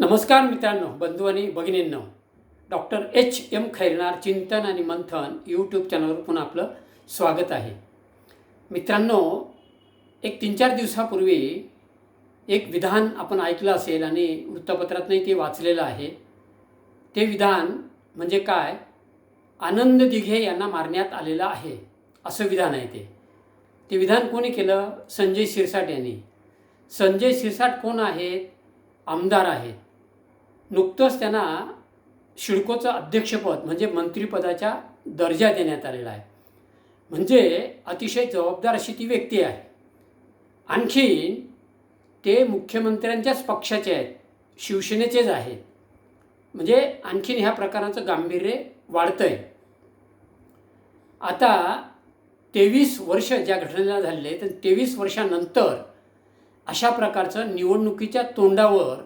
नमस्कार मित्रांनो बंधू आणि भगिनींनो. डॉक्टर एच एम खैरनार चिंतन आणि मंथन यूट्यूब चॅनलवर पुन्हा आपलं स्वागत आहे. मित्रांनो एक तीन चार दिवसापूर्वी एक विधान आपण ऐकलं असेल आणि वृत्तपत्रातनंही ते वाचलेलं आहे. ते विधान म्हणजे काय? आनंद दिघे यांना मारण्यात आलेलं आहे. असं विधान आहे ते. ते विधान कोणी केलं? संजय शिरसाट यांनी. संजय शिरसाट कोण आहेत? आमदार आहेत. नुकतंच त्यांना शिडकोचं अध्यक्षपद म्हणजे मंत्रिपदाच्या दर्जा देण्यात आलेला आहे. म्हणजे अतिशय जबाबदार अशी ती व्यक्ती आहे. आणखी ते मुख्यमंत्र्यांच्याच पक्षाचे आहेत शिवसेनेचेच आहेत. म्हणजे आणखीन ह्या प्रकाराचं गांभीर्य वाढतं आहे आता तेवीस वर्ष ज्या घटनेला झालेले तर तेवीस वर्षानंतर अशा प्रकारचं निवडणुकीच्या तोंडावर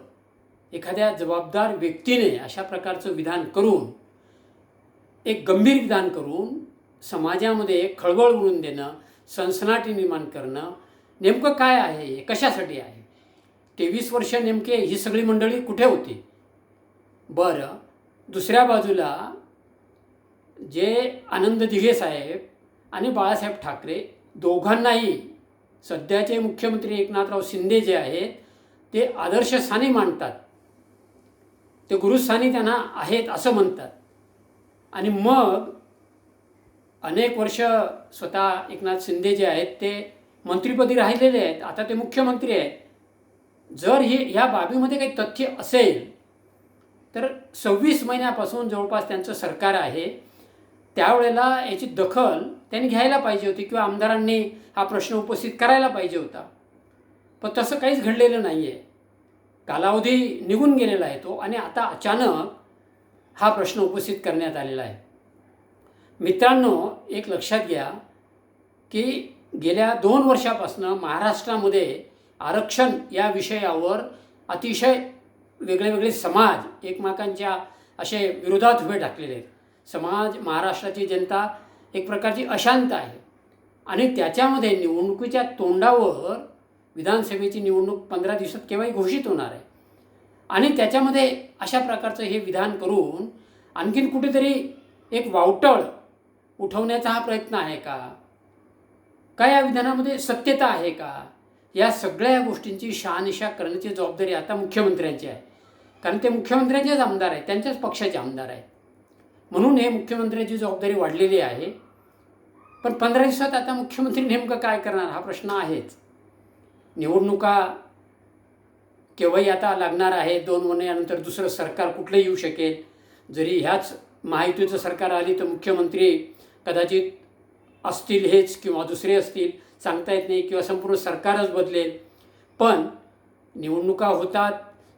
एखाद्या जबाबदार व्यक्तीने अशा प्रकारचं विधान करून एक गंभीर विधान करून समाजामध्ये खळबळ उडून देणं सनसनाटी निर्माण करणं नेमकं काय आहे हे कशासाठी आहे? तेवीस वर्ष नेमके ही सगळी मंडळी कुठे होती? बरं दुसऱ्या बाजूला जे आनंद दिघे साहेब आणि बाळासाहेब ठाकरे दोघांनाही सध्याचे मुख्यमंत्री एकनाथराव शिंदे जे आहेत ते आदर्श साने मांडतात. ते गुरुस्थानी त्यांना आहेत असं म्हणतात. आणि मग अनेक वर्ष स्वतः एकनाथ शिंदे जे आहेत ते मंत्रिपदी राहिलेले आहेत. आता ते मुख्यमंत्री आहेत. जर हे ह्या बाबीमध्ये काही तथ्य असेल तर सव्वीस महिन्यापासून जवळपास त्यांचं सरकार आहे. त्यावेळेला याची दखल त्यांनी घ्यायला पाहिजे होती किंवा आमदारांनी हा प्रश्न उपस्थित करायला पाहिजे होता. पण तसं काहीच घडलेलं नाही आहे कालावधी निघून गेलेला आहे तो आणि आता अचानक हा प्रश्न उपस्थित करण्यात आलेला आहे. मित्रांनो एक लक्षात घ्या की गेल्या दोन वर्षापासून महाराष्ट्रामध्ये आरक्षण या विषयावर अतिशय वेगळे वेगळे समाज एकमेकांच्या असे विरोधात उभे टाकलेले आहेत. समाज महाराष्ट्राची जनता एक प्रकारची अशांत आहे आणि त्याच्यामध्ये निवडणुकीच्या तोंडावर विधानसभेची निवडणूक पंधरा दिवसात केव्हाही घोषित होणार आहे. आणि त्याच्यामध्ये अशा प्रकारचं हे विधान करून आणखीन कुठेतरी एक वावटळ उठवण्याचा हा प्रयत्न आहे का? काय या विधानामध्ये सत्यता आहे का? या सगळ्या गोष्टींची शहानिशा करण्याची जबाबदारी आता मुख्यमंत्र्यांची आहे. कारण ते मुख्यमंत्र्यांचेच आमदार आहेत त्यांच्याच पक्षाचे आमदार आहेत. म्हणून हे मुख्यमंत्र्यांची जबाबदारी वाढलेली आहे. पण पंधरा दिवसात आता मुख्यमंत्री नेमकं काय करणार हा प्रश्न आहेच. निवडणुका केव्हाही आता लागणार आहे दोन महिन्यानंतर दुसरं सरकार कुठलं येऊ शकेल. जरी ह्याच महायुतीचं सरकार आली तर मुख्यमंत्री कदाचित असतील हेच किंवा दुसरे असतील सांगता येत नाही किंवा संपूर्ण सरकारच बदलेल. पण निवडणुका होतात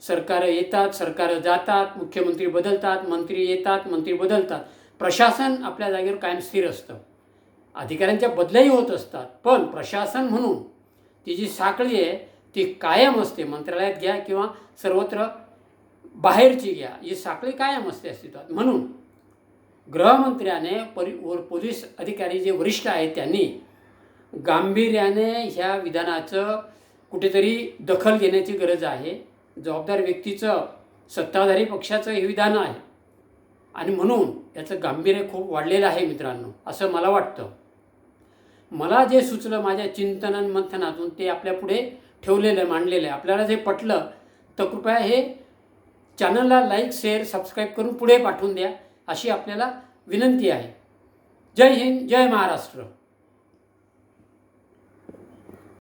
सरकारं येतात सरकारं जातात मुख्यमंत्री बदलतात मंत्री येतात मंत्री बदलतात. प्रशासन आपल्या जागेवर कायम स्थिर असतं. अधिकाऱ्यांच्या बदल्याही होत असतात. पण प्रशासन म्हणून ती जी साखळी आहे ती कायम असते. मंत्रालयात घ्या किंवा सर्वत्र बाहेरची घ्या. ही साखळी कायम असते अस्तित्वात. म्हणून गृहमंत्र्याने परि पोलीस अधिकारी जे वरिष्ठ आहेत त्यांनी गांभीर्याने ह्या विधानाचं कुठेतरी दखल घेण्याची गरज आहे. जबाबदार व्यक्तीचं सत्ताधारी पक्षाचं हे विधान आहे. आणि म्हणून याचं गांभीर्य खूप वाढलेलं आहे मित्रांनो असं मला वाटतं. मला जे सुचलं माझ्या चिंतन मंथनातून ते आपल्या पुढे ठेवलेलं आहे मांडलेलं आहे. आपल्याला जे पटलं तर कृपया हे चॅनलला लाईक शेअर सबस्क्राईब करून पुढे पाठवून द्या अशी आपल्याला विनंती आहे. जय हिंद जय महाराष्ट्र.